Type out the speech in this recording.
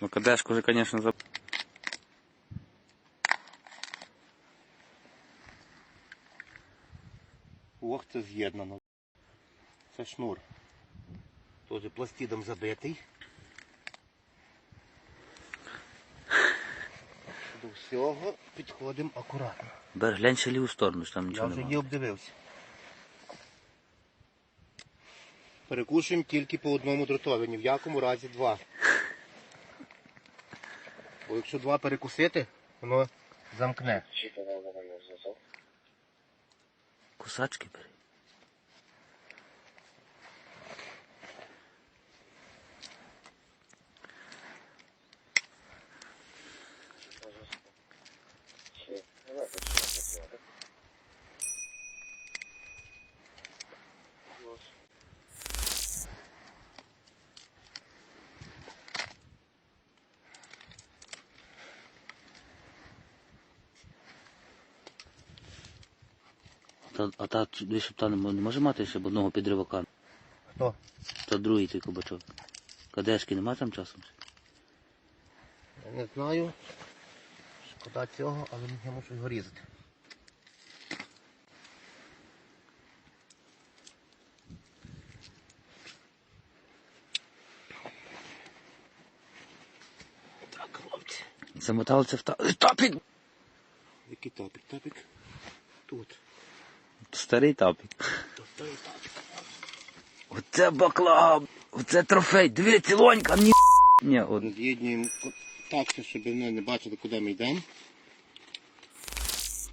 Ну кадешку вже, звісно, за... Ох, це з'єднано. Це шнур. Теж пластидом забитий. До всього підходимо акуратно. Бер, глянь ще ліву сторону, що там Я вже її обдивився. Перекушуємо тільки по одному дротові, ні в якому разі два. Бо якщо два перекусити, воно замкне. Кусачки бери. Та, а та десь щоб не може мати ще б одного підривака. Хто? Та другий той кабачок. Кадешки нема там часом? Я не знаю. Шкода цього, але я мушу його різати. Так, хлопці. Замотали це в та... Тапік! Який тапік? Тапік? Тут. Старий тапік. Оце баклаб! Оце трофей! дивіться, цілонька! Ні! Ні, от. Роз'єднуємо так, щоб вони не бачили, куди ми йдемо.